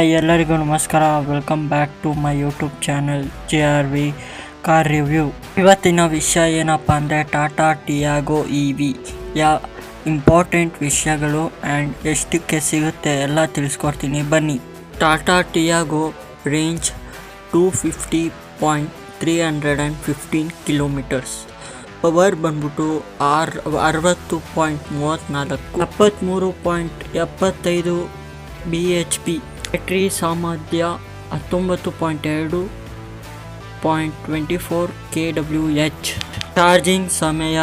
ಎಲ್ಲರಿಗೂ ನಮಸ್ಕಾರ. Welcome back to my YouTube channel J R V car review ಇವತ್ತಿನ ವಿಷಯ ಏನಪ್ಪ ಅಂದರೆ ಟಾಟಾ ಟಿಯಾಗೋ ಇ ವಿ ಯಾ ಇಂಪಾರ್ಟೆಂಟ್ ವಿಷಯಗಳು ಆ್ಯಂಡ್ ಎಷ್ಟಕ್ಕೆ ಸಿಗುತ್ತೆ ಎಲ್ಲ ತಿಳಿಸ್ಕೊಡ್ತೀನಿ. ಬನ್ನಿ. Tata Tiago range two fifty point three hundred and fifteen kilometres power ಬಂದ್ಬಿಟ್ಟು ಆರ್, ಅರವತ್ತು ಪಾಯಿಂಟ್ ಮೂವತ್ತ್ನಾಲ್ಕು ಎಪ್ಪತ್ತ್ಮೂರು ಪಾಯಿಂಟ್ ಎಪ್ಪತ್ತೈದು ಬಿ ಎಚ್ ಪಿ ಬ್ಯಾಟ್ರಿ ಸಾಮರ್ಥ್ಯ ಹತ್ತೊಂಬತ್ತು ಪಾಯಿಂಟ್ ಎರಡು, point twenty four K W H. Charging ಸಮಯ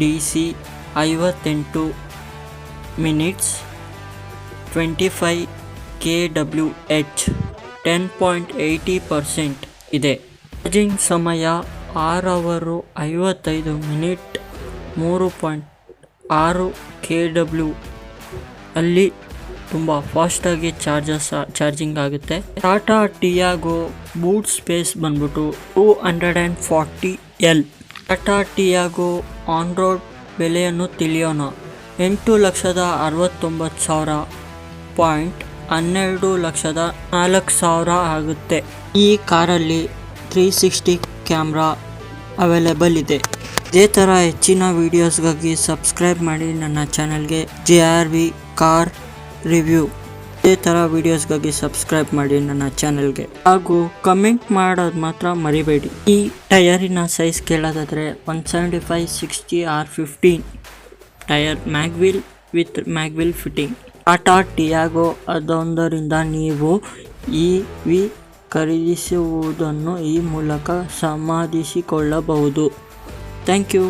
ಡಿ ಸಿ ಐವತ್ತೆಂಟು minutes, twenty five K W H. Ten point eighty percent ಇದೆ. ಚಾರ್ಜಿಂಗ್ ಸಮಯ ಆರು ಅವರು ಐವತ್ತೈದು ಮಿನಿಟ್, ಮೂರು ಪಾಯಿಂಟ್ ಆರು ಕೆ ಡಬ್ಲ್ಯೂ ಅಲ್ಲಿ ತುಂಬ ಫಾಸ್ಟಾಗಿ ಚಾರ್ಜಸ್ ಚಾರ್ಜಿಂಗ್ ಆಗುತ್ತೆ. ಟಾಟಾ ಟಿಯಾಗೋ ಬೂಟ್ ಸ್ಪೇಸ್ ಬಂದ್ಬಿಟ್ಟು two hundred and forty L Tata Tiago on road ಬೆಲೆಯನ್ನು ತಿಳಿಯೋಣ. ಎಂಟು ಲಕ್ಷದ ಅರವತ್ತೊಂಬತ್ತು ಸಾವಿರ ಪಾಯಿಂಟ್ ಹನ್ನೆರಡು ಲಕ್ಷದ ನಾಲ್ಕು ಸಾವಿರ ಆಗುತ್ತೆ. ಈ ಕಾರಲ್ಲಿ ತ್ರೀ ಸಿಕ್ಸ್ಟಿ ಕ್ಯಾಮ್ರಾ ಅವೈಲೇಬಲ್ ಇದೆ. ಇದೇ ಥರ ಹೆಚ್ಚಿನ ವೀಡಿಯೋಸ್ಗಾಗಿ ಸಬ್ಸ್ಕ್ರೈಬ್ ಮಾಡಿ ನನ್ನ ಚಾನಲ್ಗೆ J R V car review ಇದೇ ಥರ ವೀಡಿಯೋಸ್ಗಾಗಿ ಸಬ್ಸ್ಕ್ರೈಬ್ ಮಾಡಿ ನನ್ನ ಚಾನಲ್ಗೆ ಹಾಗೂ ಕಮೆಂಟ್ ಮಾಡೋದು ಮಾತ್ರ ಮರಿಬೇಡಿ. ಈ ಟಯರಿನ size ಕೇಳೋದಾದರೆ one seventy five sixty R fifteen tyre mag wheel with mag wheel fitting Tata Tiago ಅದೊಂದರಿಂದ ನೀವು ಇ ವಿ ಖರೀದಿಸುವುದನ್ನು ಈ ಮೂಲಕ ಸಮಾಧಿಸಿಕೊಳ್ಳಬಹುದು. Thank you